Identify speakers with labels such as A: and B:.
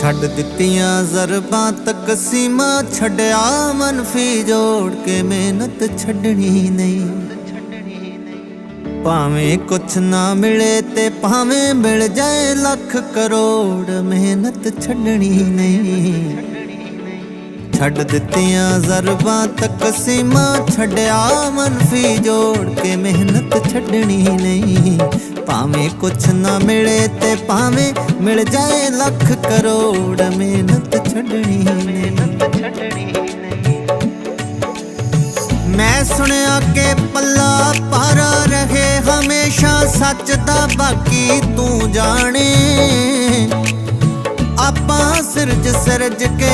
A: ਛੱਡ ਦਿੱਤੀਆਂ ਜ਼ਰਬਾਂ ਤੱਕ ਸੀਮਾ ਛੱਡਿਆ ਮਨਫੀ ਜੋੜ ਕੇ ਮਿਹਨਤ ਛੱਡਣੀ ਨਹੀਂ। ਭਾਵੇਂ ਕੁਛ ਨਾ ਮਿਲੇ ਤੇ ਭਾਵੇਂ ਮਿਲ ਜਾਏ ਲੱਖ ਕਰੋੜ, ਮਿਹਨਤ ਛੱਡਣੀ ਨਹੀਂ। ਛੱਡ ਦਿੱਤੀਆਂ ਜ਼ਰਬਾਂ ਤੱਕ ਸੀਮਾ ਛੱਡਿਆ ਮਨਫੀ ਜੋੜ ਕੇ ਮਿਹਨਤ ਛੱਡਣੀ ਨਹੀਂ। ਭਾਵੇਂ ਕੁਛ ਨਾ ਮਿਲੇ ਤੇ ਭਾਵੇਂ ਮਿਲ ਜਾਏ ਲੱਖ ਕਰੋੜ, ਮਿਹਨਤ ਛੱਡਣੀ ਨਹੀਂ। ਮੈਂ ਸੁਣਿਆ ਕਿ ਪੱਲਾ ਪਾਰਾ ਰਹੇ ਹਮੇਸ਼ਾ ਸੱਚ ਦਾ ਬਾਕੀ ਤੂੰ ਜਾਣੇ। ਆਪਾਂ ਸਿਰਜ ਸਿਰਜ ਕੇ